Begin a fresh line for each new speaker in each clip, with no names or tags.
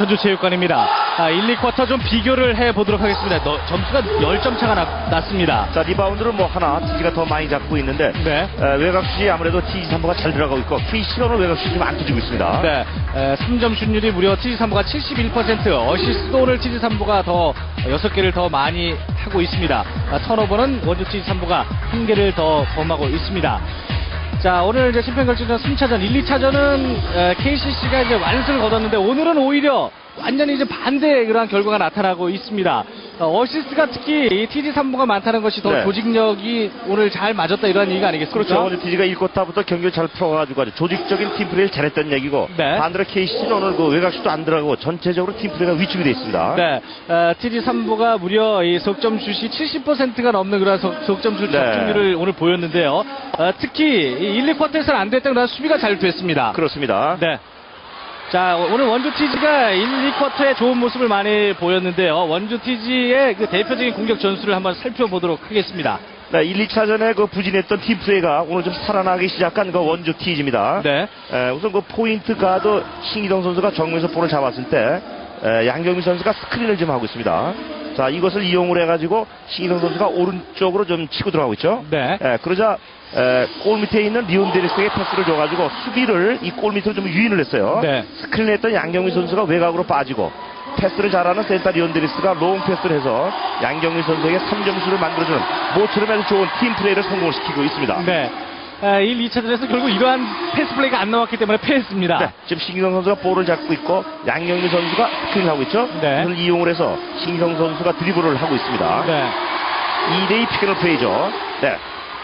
전주체육관입니다. 아, 1, 2쿼터 좀 비교를 해보도록 하겠습니다. 너- 점수가 10점 차가 나- 났습니다.
자, 리바운드를 뭐 하나 TG가 더 많이 잡고 있는데
네.
에, 외곽슛이 아무래도 TG 3부가 잘 들어가고 있고 KC로는 외곽슛이 좀 안 터지고 있습니다.
네, 3점 슛률이 무려 TG3부가 71%, 어시스트도 오늘 TG3부가 더 6개를 더 많이 하고 있습니다. 아, 턴오버는 원주 TG3부가 1개를 더 범하고 있습니다. 자, 오늘 이제 심판 결정전 3차전, 1, 2차전은 KCC가 이제 완승을 거뒀는데 오늘은 오히려 완전히 이제 반대의 그러한 결과가 나타나고 있습니다. 어, 어시스트가 특히 이 TG3부가 많다는 것이 더
네.
조직력이 오늘 잘 맞았다 이런 얘기가 아니겠습니까?
그렇죠. 오늘 TG가 1쿼터부터 경기를 잘 풀어가지고 아주 조직적인 팀플레이를 잘했던 얘기고
네.
반대로 KC는 오늘 그 외곽슛도 안 들어가고 전체적으로 팀플레이가 위축이 돼 있습니다.
네, 어, TG3부가 무려 이 석점 슛이 70%가 넘는 그런 석, 석점 슛
네.
적중률을 오늘 보였는데요. 어, 특히 이 1, 2쿼터에서는 안 됐던 그런 수비가 잘 됐습니다.
그렇습니다.
네. 자, 오늘 원주 TG가 1, 2쿼터에 좋은 모습을 많이 보였는데요. 원주 TG의 그 대표적인 공격 전술을 한번 살펴보도록 하겠습니다.
네, 1, 2차전에 그 부진했던 팀플레이가 오늘 좀 살아나기 시작한 그 원주 TG입니다.
네.
에, 우선 그 포인트 가드 신기동 선수가 정면에서 볼을 잡았을 때 에, 양경민 선수가 스크린을 좀 하고 있습니다. 자 이것을 이용을 해가지고 신기동 선수가 오른쪽으로 좀 치고 들어가고 있죠.
네.
에, 그러자 에, 골 밑에 있는 리온 데리스에게 패스를 줘가지고 수비를 이 골 밑으로 좀 유인을 했어요.
네.
스크린을 했던 양경민 선수가 외곽으로 빠지고 패스를 잘하는 센터 리온 데리스가 롱 패스를 해서 양경민 선수에게 3점수를 만들어주는 모처럼 아주 좋은 팀 플레이를 성공시키고 있습니다.
네. 아, 1, 2차전에서 결국 이러한 패스 플레이가 안 나왔기 때문에 패했습니다.
네, 지금 신기성 선수가 볼을 잡고 있고 양경민 선수가 스크린을 하고 있죠.
네.
그걸 이용을 해서 신기성 선수가 드리블을 하고 있습니다.
네.
2대2 피크널 플레이죠. 네.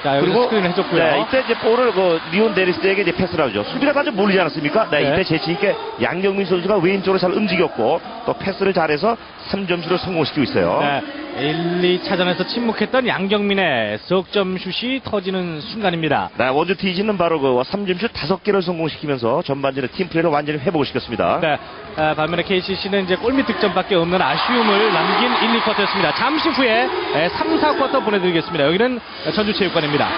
자, 여기서 스크린을 해줬고요.
네, 이때 이제 볼을 그 리온 데리스에게 이제 패스를 하죠. 수비가 아주 몰리지 않았습니까? 네,
네.
이때 재치 있게 양경민 선수가 왼쪽으로 잘 움직였고 또 패스를 잘해서 3점슛을 성공시키고 있어요.
네, 1, 2차전에서 침묵했던 양경민의 석점 슛이 터지는 순간입니다.
네, 원주 TG는 바로 그 3점슛 5개를 성공시키면서 전반전의 팀 플레이를 완전히 회복을 시켰습니다.
네, 아, 반면에 KCC는 이제 골밑 득점밖에 없는 아쉬움을 남긴 1, 2쿼터였습니다. 잠시 후에 3, 4쿼터 보내드리겠습니다. 여기는 전주체육관입니다.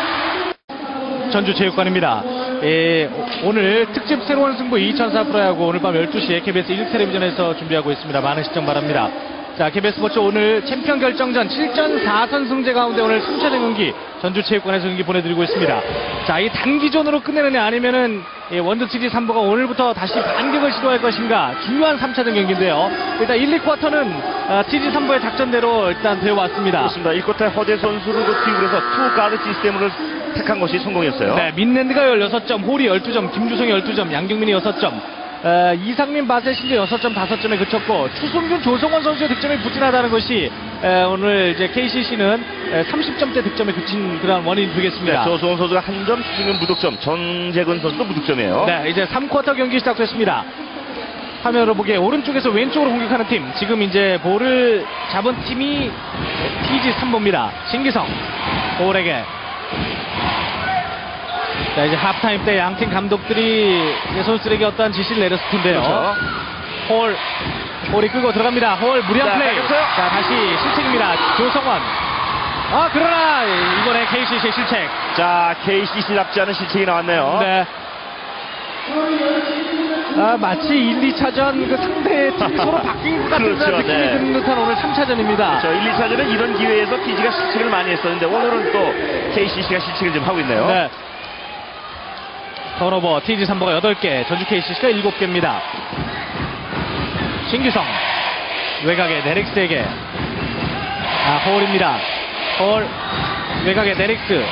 전주체육관입니다. 예, 오- 오늘 특집 새로운 승부 2004 프로야구 오늘 밤 12시에 KBS 1텔레비전에서 준비하고 있습니다. 많은 시청 바랍니다. 자, KBS 스포츠 오늘 챔피언 결정전 7전 4선 승제 가운데 오늘 3차전 경기 전주체육관에서 경기 보내드리고 있습니다. 자, 이 단기전으로 끝내느냐 아니면은 예, TG 3부가 오늘부터 다시 반격을 시도할 것인가 중요한 3차전 경기인데요. 일단 1, 2쿼터는 TG 3부의 작전대로 일단 되어 왔습니다.
그렇습니다. 1쿼터에 허재 선수를 그 투입해서 투 가드 시스템을 택한 것이 성공이었어요.
네, 민랜드가 16점, 홀이 12점, 김주성이 12점, 양경민이 6점. 어, 이상민 바셋이 6점, 5점에 그쳤고 추승균, 조성원 선수의 득점이 부진하다는 것이 에, 오늘 이제 KCC는 30점대 득점에 그친 그런 원인이
네,
되겠습니다.
조수원 선수가 한 점, 수승은 무득점, 전재근 선수도 무득점이에요.
네, 이제 3쿼터 경기 시작됐습니다. 화면으로 보기에 오른쪽에서 왼쪽으로 공격하는 팀. 지금 이제 볼을 잡은 팀이 TG 3보입니다. 신기성. 볼에게. 자, 이제 하프타임 때 양 팀 감독들이 이제 선수들에게 어떠한 지시를 내렸을 텐데요.
그렇죠.
홀. 홀이 끌고 들어갑니다. 홀 무리한
자,
플레이.
알겠어요.
자, 다시 실책입니다. 조성원. 아, 그러나 이번에 KCC의 실책.
자, KCC답지 않은 실책이 나왔네요.
네. 아, 마치 1, 2차전 그 상대 팀이 서로 바뀐 것 같은
그렇죠,
느낌이
네.
드는 듯한 오늘 3차전입니다.
저 1, 2차전은 이런 기회에서 TG가 실책을 많이 했었는데 오늘은 또 KCC가 실책을 좀 하고 있네요.
네. 턴오버 TG 3버가 8개, 전주 KCC가 7개입니다. 신규성 외곽에 네릭스에게 아, 홀입니다. 홀 외곽에 네릭스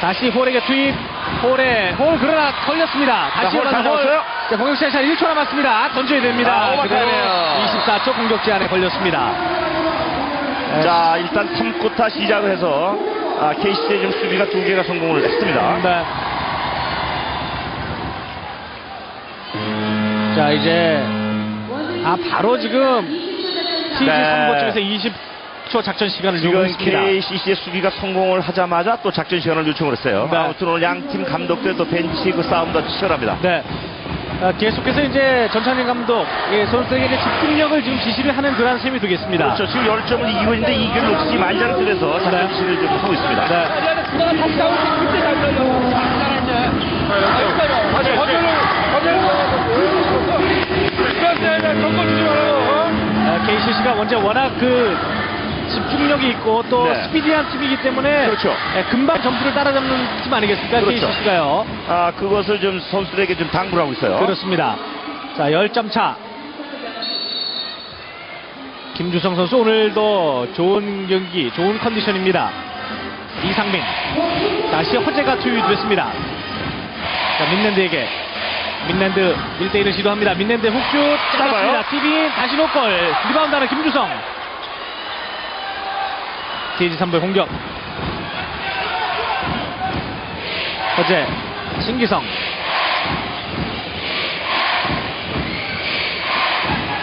다시 홀에게 투입 홀에 홀 그러나 걸렸습니다. 다시
자, 홀잘 잡았어요?
자, 공격 시간 1초 남았습니다. 던져야 됩니다.
아, 오버타임이에요.
24초 공격 제한에 걸렸습니다. 네.
자, 일단 3쿼터 시작을 해서 아, KCC의 좀 수비가 두 개가 성공을 했습니다.
네. 자 이제 아 바로 지금 TG
네.
3보 쪽에서 20 초 작전 시간을 요구했습니다.
KCC의 수비가 성공을 하자마자 또 작전 시간을 요청을 했어요.
네.
아무튼 오늘 양팀 감독들 또 벤치 그 싸움도 치열합니다.
네. 아, 계속해서 이제 전찬희 감독 예, 선수에게 이제 집중력을 지금 지시를 하는 그런 셈이 되겠습니다.
그렇죠. 지금 10점을 이기고 있는데 이 기회를 놓치지 말자는 뜻에서 작전
네.
지시를 좀 하고 있습니다.
네.
화제를 화제를 화제를
KCC가 먼저 워낙 그 집중력이 있고 또
네.
스피디한 팀이기 때문에
그렇죠.
예, 금방 점수를 따라잡는 팀 아니겠습니까?
그렇죠.
KCC가요.
아, 그것을 좀 선수들에게 좀 당부를 하고 있어요.
그렇습니다. 자, 10점 차. 김주성 선수 오늘도 좋은 경기, 좋은 컨디션입니다. 이상민. 다시 허재가 투입됐습니다. 자, 민랜드에게. 민랜드 1대1을 시도합니다. 민랜드 훅슛 짧았습니다. TV 다시 노골. 리바운드하는 김주성. KG 3부의 공격. 허재, 신기성.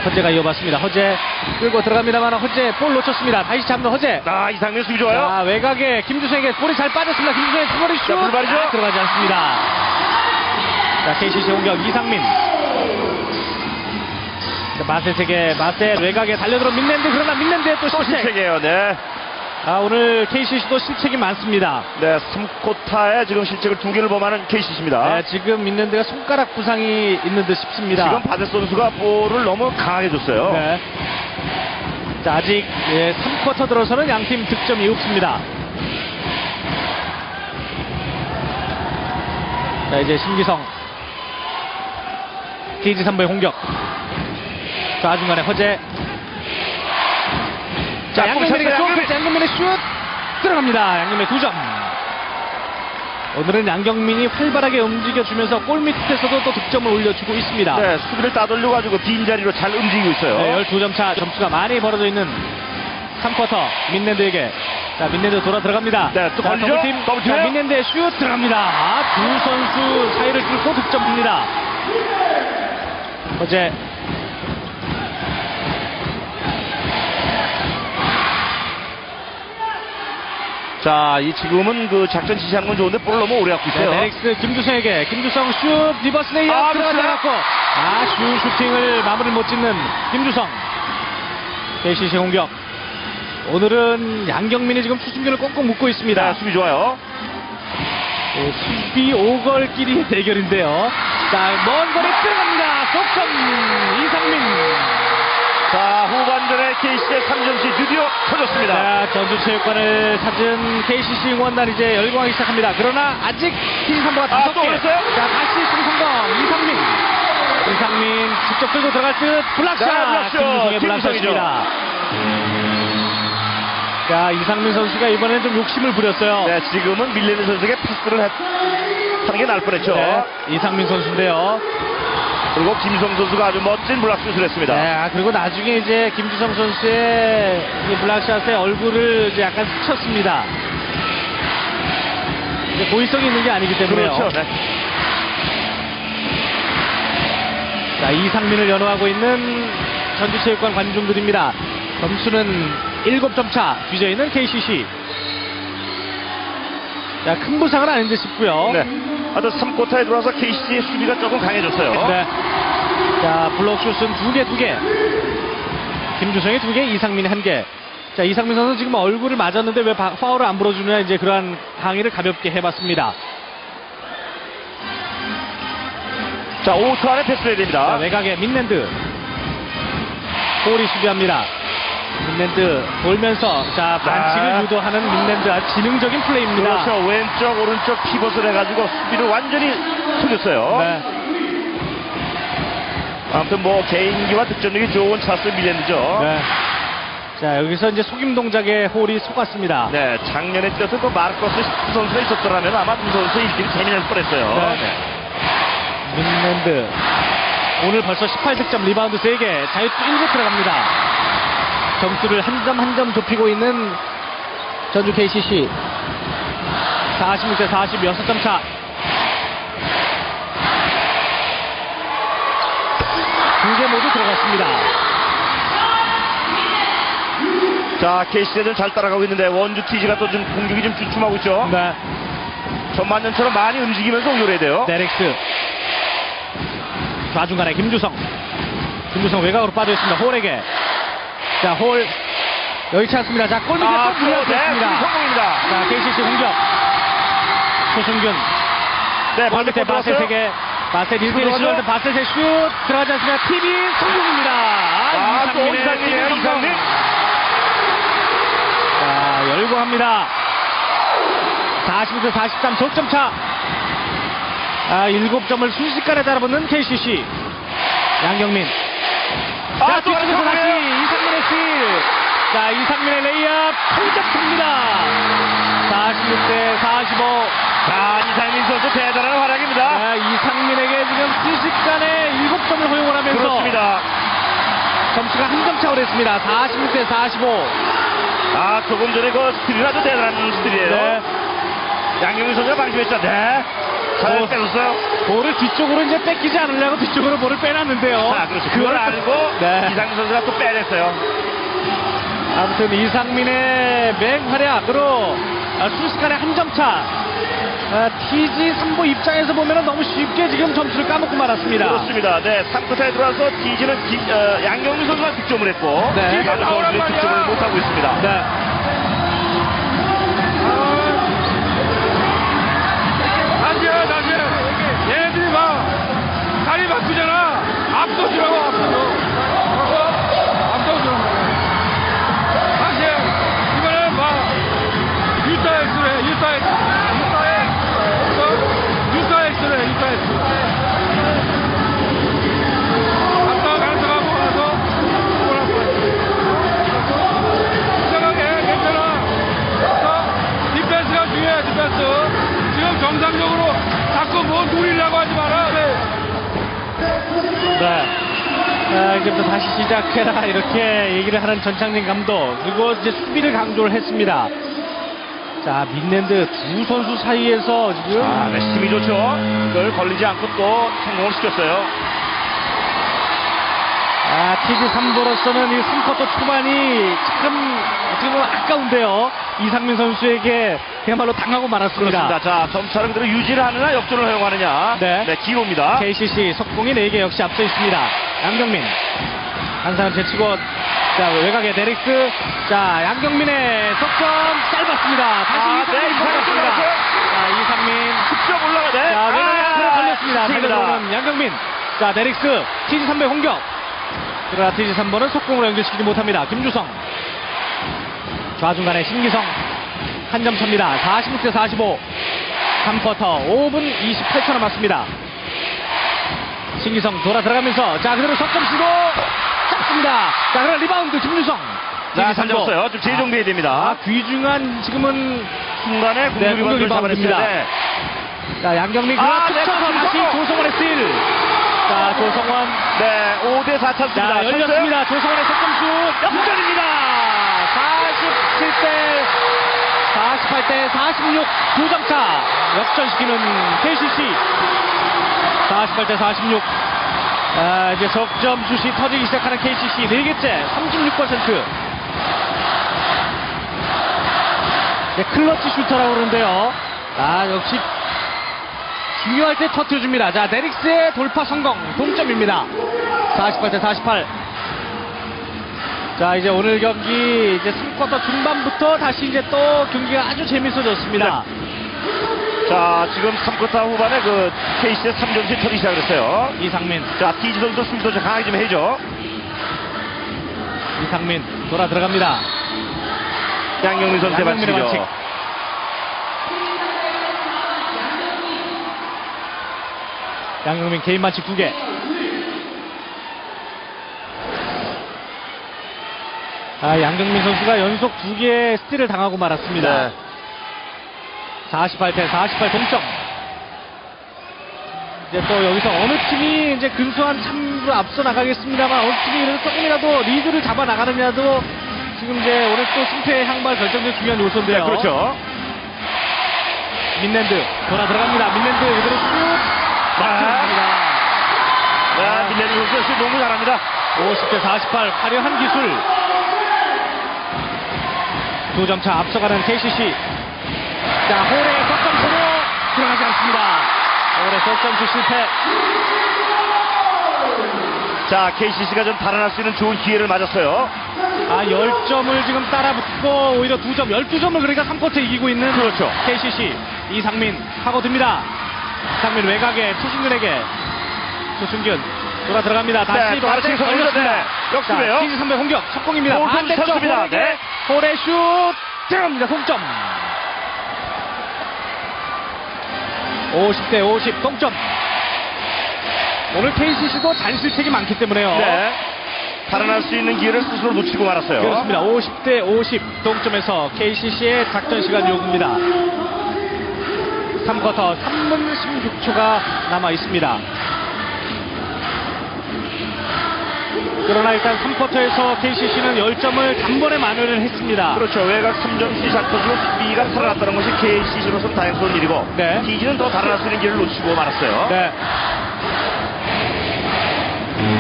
허재가 이어봤습니다. 허재 끌고 들어갑니다만 허재 볼 놓쳤습니다. 다시 잡는 허재.
아, 이상민 수비 좋아요.
자, 외곽에 김주성에게 볼이 잘 빠졌습니다. 김주성의 투머리 슛.
자, 불발이죠?
아, 들어가지 않습니다. 자, KCC 공격 이상민. 자, 마셋에게 마셋 외곽에 달려들어 민랜드 그러나 민랜드의
또또
실책.
실책이에요, 네.
아, 오늘 KCC도 실책이 많습니다.
네, 3쿼타에 지금 실책을 두 개를 범하는 KCC입니다.
네, 지금 민랜드가 손가락 부상이 있는 듯 싶습니다.
지금 바데 선수가 볼을 너무 강하게 줬어요.
네. 자, 아직 예, 3쿼터 들어서는 양팀 득점이 없습니다. 자, 이제 신기성. KG 3부의 공격. 좌중간에 허재. 자,
자,
양경민에
양경민.
양경민의 슛! 들어갑니다. 양경민 2점. 오늘은 양경민이 활발하게 움직여주면서 골 밑에서도 또 득점을 올려주고 있습니다.
네, 수비를 따돌려가지고 빈자리로 잘 움직이고 있어요.
네, 12점 차 점수가 많이 벌어져 있는 3쿼터 민랜드에게 자 민랜드 돌아 들어갑니다.
네, 또
자? 더블팀.
더블팀이에요?
자, 민랜드의 슛 들어갑니다. 아, 두 선수 사이를 뚫고 득점합니다. 어제
자, 이 지금은 그 작전 지시하는 건 좋은데 볼을 너무 오래 갖고
네,
있어요.
네릭스 김주성에게 김주성 슛 리버스 레이업
아, 그렇습니다.
않았고 아쉬운 슈팅을 마무리 못 짓는 김주성 KCC 공격 오늘은 양경민이 지금 추승균을 꽁꽁 묶고 있습니다.
네, 수비 좋아요.
네, 수비 오걸끼리 대결인데요. 자, 먼 거리 들어갑니다. 속점 이상민.
자, 후반전에 KC의 3점씩 드디어 터졌습니다.
자, 전주체육관을 찾은 KCC 응원단 이제 열광하기 시작합니다. 그러나 아직 팀 선수가
아,
다섯
또
개.
그랬어요?
자, 다시 승 성공 이상민. 이상민 직접 끌고 들어갈 듯 블락샷.
네, 블락샷.
블락샷입니다. 자, 이상민 선수가 이번엔 좀 욕심을 부렸어요.
네, 지금은 밀레니 선수에게 패스를 했, 하는 게 나을 뻔했죠.
네, 이상민 선수인데요.
그리고 김성 선수가 아주 멋진 블락슛을 했습니다.
네, 아, 그리고 나중에 이제 김주성 선수의 이 블락샷의 얼굴을 이제 약간 스쳤습니다. 이제 고의성이 있는 게 아니기 때문에요.
그렇죠. 네.
자, 이상민을 연호하고 있는 전주체육관 관중들입니다. 점수는 7점 차 뒤져 있는 KCC. 자, 큰 부상은 아닌 듯 싶고요.
네. 하여튼 3쿼터에 들어와서 KCC의 수비가 조금 강해졌어요.
네. 자, 블록슛은 두 개, 두 개. 김주성이 두 개, 이상민이 한 개. 자, 이상민 선수는 지금 얼굴을 맞았는데 왜 바- 파울을 안 불어주느냐 이제 그러한 항의를 가볍게 해봤습니다.
자, 5초 안에 패스해야
자,
됩니다.
외곽에 민랜드. 볼이 수비합니다. 민랜드 돌면서 자, 반칙을
아.
유도하는 아주 지능적인 플레이입니다.
그렇죠. 왼쪽, 오른쪽 피벗을 해가지고 수비를 완전히 속였어요.
네.
아무튼 뭐 개인기와 득점력이 좋은 차스 밀랜드죠.
네. 자, 여기서 이제 속임 동작에 홀이 속았습니다.
네, 작년에 뛰었던 그 마르코스 선수가 있었더라면 아마 두 선수의 일들이 재미날 뻔했어요.
네. 민랜드 오늘 벌써 18득점 리바운드 3개 자유투 1개 들어갑니다 점수를 한 점 한 점 좁히고 있는 전주 KCC 46대 40 6점 차. 두 개 모두 들어갔습니다.
자, KC는 잘 따라가고 있는데 원주 TG가 또 좀 공격이 좀 주춤하고 있죠.
네.
전반전처럼 많이 움직이면서 올려야 돼요.
데렉스. 좌중간에 김주성. 김주성 외곽으로 빠져있습니다. 홀에게 자, 홀 여의치 않습니다. 자, 골밑에
아,
또 무리가 됐습니다.
네, 성공입니다.
자, KCC 공격. 최승균.
네,
골밑에 바세세게 바셀 1대1 시도하는데 바셀의 슛 들어가지 않습니다. 팀이 성공입니다.
아, 아
이상민의
이상민. 이상민.
자, 열고합니다. 40에서 43 점점 차. 아, 7점을 순식간에 달아붙는 KCC. 양경민.
아, 자,
뒤쪽에서 다시 이상 스틸. 자, 이상민의 레이업 8점 차입니다. 46대 45.
자, 이상민 선수 대단한 활약입니다.
아, 이상민에게 지금 순식간에 7점을 허용을 하면서
그렇습니다.
점수가 한 점 차로 됐습니다. 46대 45.
아, 조금 전에 그 스틸이 아주 대단한 스틸이에요.
네.
양경민 선수가 방심했죠. 네. 잘
어.
빼줬어요.
볼을 뒤쪽으로 이제 뺏기지 않으려고 뒤쪽으로 볼을 빼놨는데요.
아, 그렇죠. 그걸
또-
알고
네.
이상민 선수가 또 빼냈어요.
아무튼 이상민의 맹활약으로 아, 순식간에 한 점 차. 아, TG 3부 입장에서 보면 너무 쉽게 지금 점수를 까먹고 말았습니다.
그렇습니다. 네, 3쿼터에 들어와서 디- 어, 양경민 선수가 득점을 했고
네.
김한주 선수는 득점을 못하고 있습니다.
네.
앞서 시
시작해라 이렇게 얘기를 하는 전창진 감독 그리고 이제 수비를 강조를 했습니다. 자 민랜드 두 선수 사이에서 지금
아, 네, 힘이 좋죠. 그걸 걸리지 않고 또 성공을 시켰어요.
아, TG 3보로서는 이 3쿼터 초반이 참 어떻게 보면 아까운데요. 이상민 선수에게 그야말로 당하고 말았습니다.
그렇습니다. 자, 점차를 그대로 유지를 하느냐, 역전을 허용하느냐.
네.
기호입니다.
KCC 속공이 4개 역시 앞서 있습니다. 양경민. 한 사람 제치고, 자, 외곽에 데릭스. 자, 양경민의 석점 짧았습니다. 다시
아,
이상민
네. 들어갔어요.
자, 이상민.
10점 올라가네.
자, 외곽에 앞으로 걸렸습니다.
습니다
달려들어오는 양경민. 자, 데릭스. TG 3배 공격. 그러나 TG 3번은 속공으로 연결시키지 못합니다. 김주성. 좌중간에 신기성. 한 점 차입니다. 46대 45. 3쿼터 5분 28초 남았습니다. 신기성 돌아 들어가면서 자 그대로 석점 치고 잡습니다. 자 그러나 리바운드 김유성.
자, 잘 잡았어요. 좀 재정비해야 됩니다.
아, 귀중한 지금은
순간에
네,
공격 리바운드를
공격
잡아냈습니다. 네.
자 양경민
아,
그가
네,
툭쳐서
그렇습니다.
다시 조성원의 스틸. 자 조성원
네, 5대 4 찼습니다.
자 열렸습니다. 조성원의 석점슛 역전입니다. 47대 48대 46 두점 차 역전시키는 KCC 48대 46 아, 이제 적점 슛이 터지기 시작하는 KCC 네 개째 36% 네, 클러치 슈터라고 그러는데요. 아, 역시 중요할 때 터트려줍니다. 자, 데릭스의 돌파 성공, 동점입니다. 48대 48. 자, 이제 오늘 경기 이제 3쿼터 중반부터 다시 이제 또 경기가 아주 재밌어졌습니다.
자, 지금 3쿼터 후반에 그 KC의 3점씩 터기 시작했어요.
이상민,
자, 디지 선수 좀 강하게 좀 해줘.
이상민 돌아 들어갑니다.
양경민 선수의 반칙이죠.
반칙. 양경민 개인 반칙 2개. 아, 양경민 선수가 연속 2개의 스틸을 당하고 말았습니다.
네.
48대 48 동점. 이제 또 여기서 어느 팀이 이제 근소한 참으로 앞서 나가겠습니다만 어느 팀이 그래도 조금이라도 리드를 잡아 나가느냐도 지금 이제 오늘 또 승패의 향발 결정된 중요한 요소인데요.
네, 그렇죠.
민랜드 돌아 들어갑니다. 민랜드 그대로 슛 막힙니다.
네, 밀레니 선수 역시 농구 잘합니다.
50대 48 화려한 기술. 두 점 차 앞서가는 KCC. 자 홀의 석점수로 들어가지 않습니다. 홀의 석점수 실패.
자, KCC가 좀 달아날 수 있는 좋은 기회를 맞았어요.
아 10점을 지금 따라붙고 오히려 2점 12점을 그러니까 3쿼터 이기고 있는
그렇죠.
KCC 이상민 파고듭니다. 이상민 외곽에 최승균에게 최승균 돌아 들어갑니다. 다시
네, 바로 최승균
걸렸습니다.
네, 역습이에요.
자, TG 3배 공격 석공입니다. 반대쪽. 홀에게
네.
홀의 슛 들어갑니다. 동점. 50대 50 동점. 오늘 KCC도 잔실책이 많기 때문에요.
네. 살아날 수 있는 기회를 스스로 놓치고 말았어요.
그렇습니다. 50대 50 동점에서 KCC의 작전 시간 요구입니다. 3쿼터 3분 16초가 남아 있습니다. 그러나 일단 3쿼터에서 KCC는 10점을 단번에 만회를 했습니다.
그렇죠. 외곽 3점씩 잡혀주고 수비가 살아났다는 것이 KCC로서는 다행스러운 일이고
네.
TG는 더 살아날 수 있는 기회를 놓치고 말았어요.
네.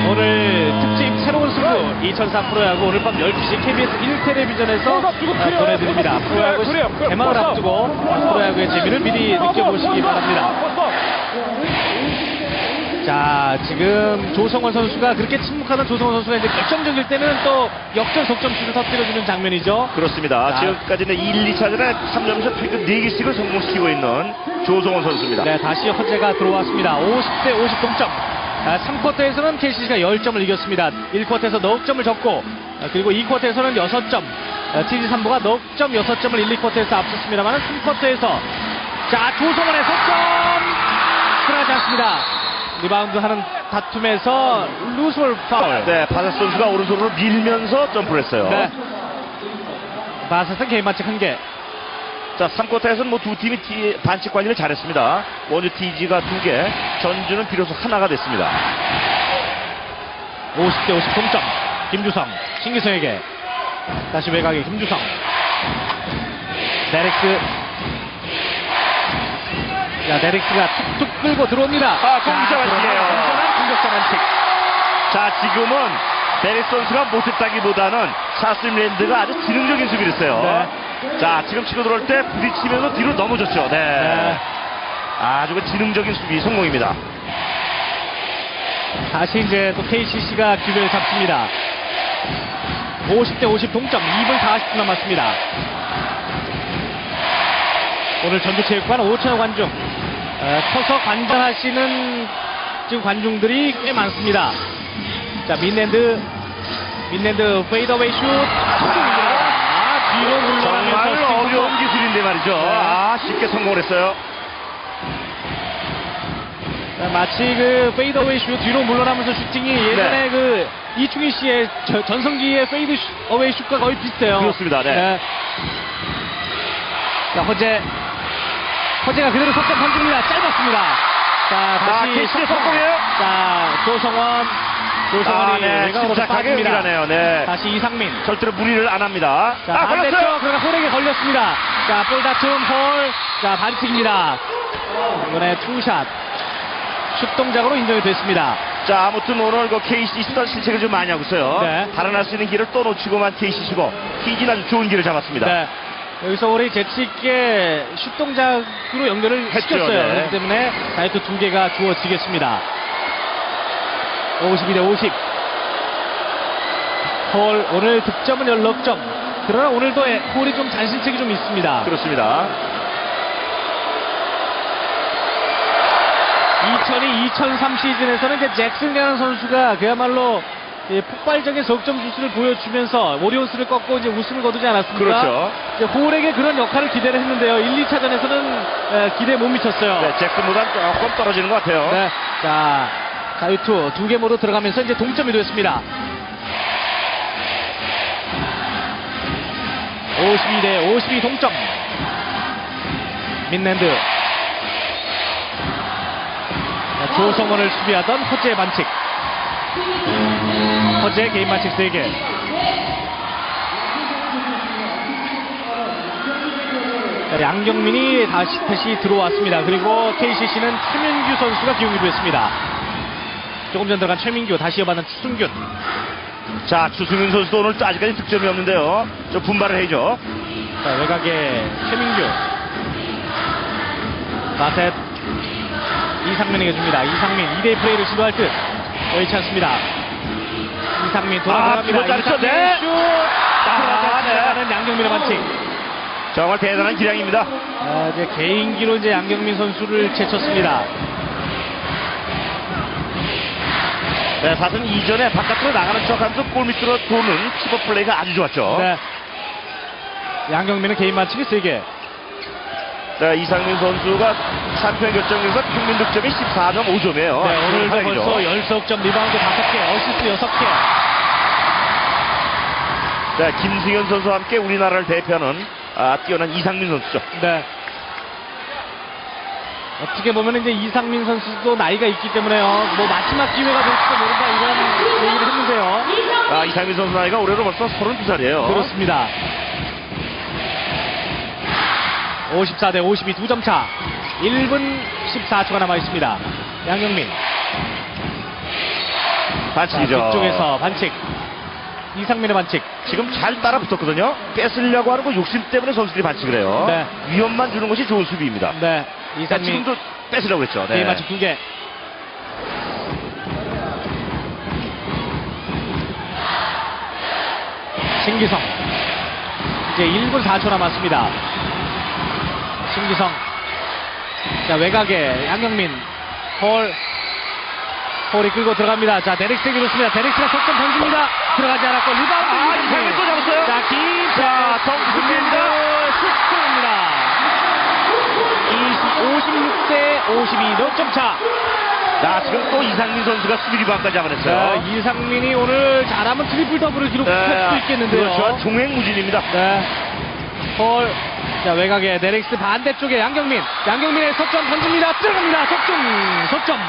오늘 특집 새로운 승부 2004 프로야구 오늘 밤 12시 KBS 1텔레비전에서 보내드립니다. 프로야구 개막을 앞두고 프로야구의 재미를 미리 느껴보시기 바랍니다. 자, 지금 조성원 선수가 그렇게 침묵하던 조성원 선수가 이제 결정적일 때는 또 역전 속점슛을 터뜨려주는 장면이죠.
그렇습니다.
자.
지금까지는 1, 2차전에 3점에서 획득 4개씩을 성공시키고 있는 조성원 선수입니다.
네, 다시 허재가 들어왔습니다. 50대 50 동점. 아, 3쿼터에서는 KCC가 10점을 이겼습니다. 1쿼터에서 넉 점을 줬고, 아, 그리고 2쿼터에서는 6점. 아, TG 3부가 넉 점, 6점을 1, 2쿼터에서 앞섰습니다만 3쿼터에서 자, 조성원의 석점! 들어가지 않습니다. 리바운드 하는 다툼에서 루스볼 파울.
네, 바사 선수가 오른손으로 밀면서 점프를 했어요.
네. 바사스 개인 반칙 한 개.
자, 3쿼터에서는 뭐 두 팀이 티- 반칙 관리를 잘했습니다. 원주 TG가 두 개, 전주는 비로소 하나가 됐습니다.
50대 50 동점. 김주성, 신기성에게 다시 외곽에 김주성. 데렉스. 자, 데렉스가 툭툭 끌고 들어옵니다.
아, 공격자
자,
반칙이에요.
공격자 반칙.
자, 지금은 베리 선수가 못했다기보다는 사슬랜드가 아주 지능적인 수비를 했어요. 자, 지금 치고 들어올 때 부딪히면서 뒤로 넘어졌죠. 네.
네.
아주 그 지능적인 수비 성공입니다.
다시 이제 또 KCC가 기회를 잡습니다. 50대 50 동점 2분 40분 남았습니다. 오늘 전주체육관 5천여 관중 어, 서서 관전하시는 지금 관중들이 꽤 많습니다. 자 민랜드 민랜드 페이더웨이 슛 아, 뒤로
정말
물러나면서
어려운 기술인데 말이죠.
네.
아, 쉽게 성공을 했어요.
자, 마치 그 페이더웨이 슛 뒤로 물러나면서 슈팅이 예전에
네.
그 이충희 씨의 저- 전성기의 페이드 슛, 어웨이 슛과 거의 비슷해요.
그렇습니다. 네.
자, 허재. 허재가 그대로 석점 던집니다. 짧았습니다. 자,
자,
다시 석점.
성공이에요.
자, 조성원. 조성원이
아, 네.
외곽으로 빠집니다.
연결하네요. 네.
다시 이상민.
절대로 무리를 안 합니다.
자,
아,
반대쪽
걸렸어요.
그러나 홀에게 걸렸습니다. 자, 볼 다툼 홀. 자, 반칙입니다. 이번에 투샷. 슛 동작으로 인정이 됐습니다.
자, 아무튼 오늘 그 KCC 시던 실책을 좀 많이 하고 있어요.
네.
달아날 수 있는 길을 또 놓치고만 KCC고, TG는 아주 좋은 길을 잡았습니다.
네. 여기서 우리 재치있게 슛 동작으로 연결을
했죠,
시켰어요.
네.
그렇기 때문에 다이어트 두 개가 주어지겠습니다. 52 대 50. 홀 오늘 득점은 16점. 그러나 오늘도 홀이 좀 잔실책이 좀 있습니다.
그렇습니다.
2002, 2003 시즌에서는 이제 잭슨이라는 선수가 그야말로 예, 폭발적인 적점 주수를 보여주면서 오리온스를 꺾고 이제 우승을 거두지 않았습니까?
그렇죠.
이제 홀에게 그런 역할을 기대를 했는데요. 1, 2차전에서는 기대에 못 미쳤어요.
네, 잭슨보다는 조금 떨어지는 것 같아요.
네. 자, 자유투 두 개 모두 들어가면서 이제 동점이 됐습니다. 52대 52 동점. 민랜드. 자, 조성원을 수비하던 허재 반칙. 허재 개인 반칙 3개. 자, 양경민이 다시, 다시 들어왔습니다. 그리고 KCC는 최민규 선수가 기용이 됐습니다. 조금 전 들어간 최민규, 다시 이어받는 추승균.
자, 추승윤 선수도 오늘 아직까지 득점이 없는데요. 좀 분발을 해야죠.
자, 외곽에 최민규. 바셋. 이상민에게 줍니다. 이상민, 2대 플레이를 시도할 듯. 여의치 않습니다. 이상민
아,
돌아갑니다. 이상민
네.
슛!
아, 네.
들어가는 양경민의 반칙.
정말 대단한 기량입니다.
아, 이제 개인기로 이제 양경민 선수를 제쳤습니다.
네, 사실 이전에 바깥으로 나가는 척하면서 골 밑으로 도는 키퍼 플레이가 아주 좋았죠.
네. 양경민은 개인 맞추기 3개.
네, 이상민 선수가 챔피언 결정에서 평균 득점이 14.5점이에요.
네, 오늘도 벌써 연속점 리바운드 5개, 어시스트 6개.
네, 김승현 선수와 함께 우리나라를 대표하는 아, 뛰어난 이상민 선수죠.
네. 어떻게 보면 이제 이상민 선수도 나이가 있기 때문에요. 뭐 마지막 기회가 될지도 모른다 이런 얘기를 했는데요.
아, 이상민 선수 나이가 올해로 벌써 32살이에요.
그렇습니다. 54 대 52 두 점 차. 1분 14초가 남아 있습니다. 양경민. 자,
반칙이죠.
뒤쪽에서 반칙. 이상민의 반칙.
지금 잘 따라 붙었거든요. 뺏으려고 하는 거 욕심 때문에 선수들이 반칙을 해요.
네.
위험만 주는 것이 좋은 수비입니다.
네.
자,
이상민.
지금도 뺏으려고 했죠. 네.
개인 맞춤 두 개. 신기성. 이제 1분 4초 남았습니다. 신기성. 자, 외곽에 양경민. 홀. 홀이 끌고 들어갑니다. 자, 데릭스에게 좋습니다. 데릭스가 석점 던집니다. 들어가지 않았고, 리바운드.
아, 이상민 또 잡았어요.
자, 긴.
자, 덩크입니다.
슈스입니다 56대 52 넉점 차.
자, 지금 또 이상민 선수가 수비 리바운드까지
자,
잡아냈어요.
이상민이 오늘 잘하면 트리플 더블을 기록할 수도 있겠는데요.
그렇죠. 종횡무진입니다.
네. 홀. 자, 외곽에 데렉스 반대쪽에 양경민. 양경민의 석점 던집니다. 들어갑니다. 석점. 석점.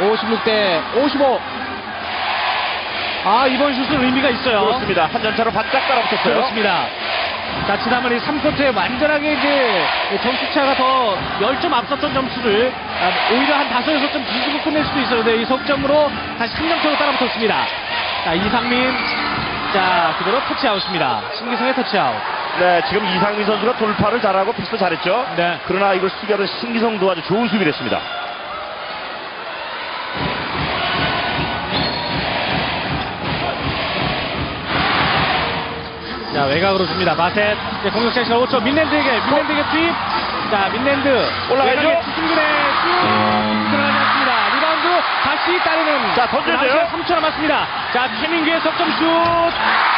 56대 55. 아, 이번 슛은 의미가 있어요.
그렇습니다. 한 점차로 바짝 따라붙었어요.
그렇습니다. 자, 지난번 이 3쿼터에 완전하게 이제 점수차가 더 10점 앞섰던 점수를 아, 오히려 한 5, 6점 뒤집어 끝낼 수도 있었는데 이 석점으로 다시 3점 차로 따라붙었습니다. 자, 이상민. 자, 그대로 터치아웃입니다. 신기성의 터치아웃.
네, 지금 이상민 선수가 돌파를 잘하고 패스도 잘했죠.
네.
그러나 이걸 수비하는 신기성도 아주 좋은 수비를 했습니다.
자, 외곽으로 줍니다. 바셋. 이제 공격자 시간 5초. 민랜드에게, 민랜드에게 투입. 자, 민랜드.
올라가죠?
추승근에 쭉 들어가지 않습니다. 리바운드 다시 따르는.
자,
시간 3초 남았습니다. 자, 최민규의 석점 슛.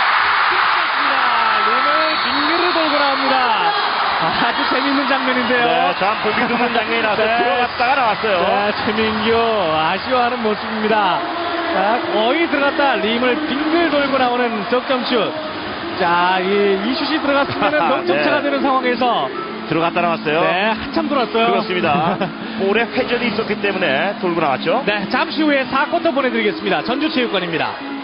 돌고 나옵니다. 아주 재밌는 장면인데요.
네, 참 보기 드문 장면이 나서
네.
들어갔다가 나왔어요.
자, 최민규 아쉬워하는 모습입니다. 자, 거의 들어갔다 림을 빙글 돌고 나오는 석점슛. 자, 이, 이 슛이 들어갔으면 넉점차가
네.
되는 상황에서
들어갔다 나왔어요.
네, 한참 돌았어요.
그렇습니다. 볼에 회전이 있었기 때문에 돌고 나왔죠.
네, 잠시 후에 4쿼터 보내드리겠습니다. 전주체육관입니다.